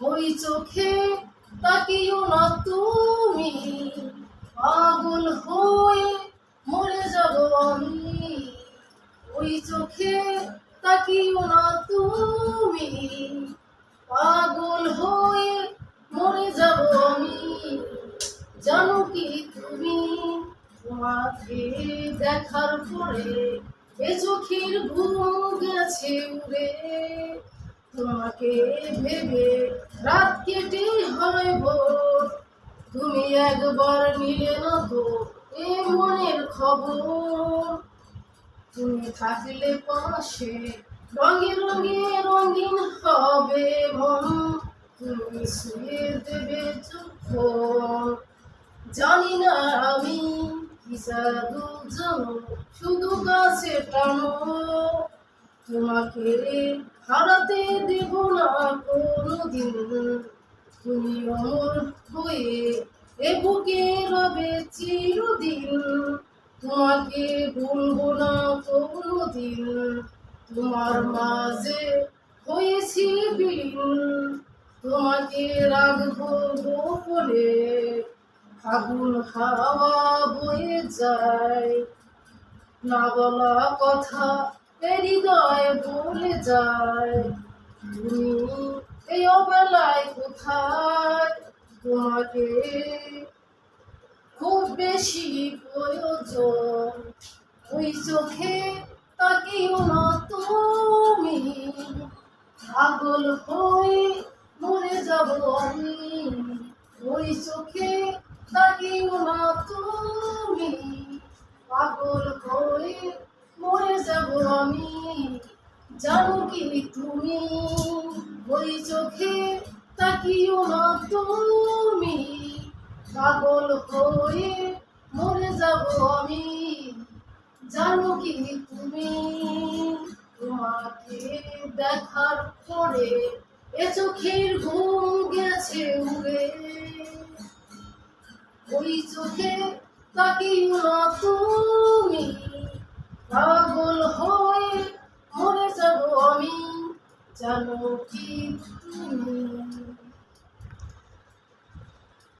ওই চোখে তাকিও না তুমি। পাগল হয়ে মরে যাব আমি। ওই চোখে তাকিও না তুমি। পাগল হয়ে মরে যাব আমি। জানো কি তুমি? তোমাকে দেখার পরে এ চোখের ঘুম গেছে উড়ে, তোমাকে ভেবে রাত কেটে হয় ভোর। তুমি একবার নিলে না তো এ মনের খবর। তুমি থাকলে পাশে রঙে রঙে রঙিন হবে মন। তুমি শুয়ে দেবে চোখ জানি না আমি জাদু জানো শুধু গাছে টানো। তোমাকে হারাতে দেব না কোনোদিন। তুমি অমর হয়ে এ বুকে রবে চিরদিন। তোমাকে ভুলবো না কোনোদিন। তোমার মাঝে হয়েছি বিলীন। তোমাকে রাখব গোপনে। ফাগুন হাওয়া বয়ে যায়। না বলা কথা হৃদয় বলে যায়। তুমি এই অবেলায় কোথায়? তোমাকে খুব বেশি প্রয়োজন। ওই চোখে তাকিও না তুমি। পাগল হয়ে মরে যাব আমি। ওই চোখে তাকিও না তুমি। পাগল হয়ে মরে যাব আমি। জানো কি তুমি? ওই চোখে তাকিও না তুমি। পাগল হয়ে মরে যাব আমি। জানো কি তুমি? তোমাকে দেখার পরে এ চোখের ঘুম গেছে ওই চোখে তাকিও না তুমি। পাগল হয়ে মরে যাব আমি জানো কি তুমি।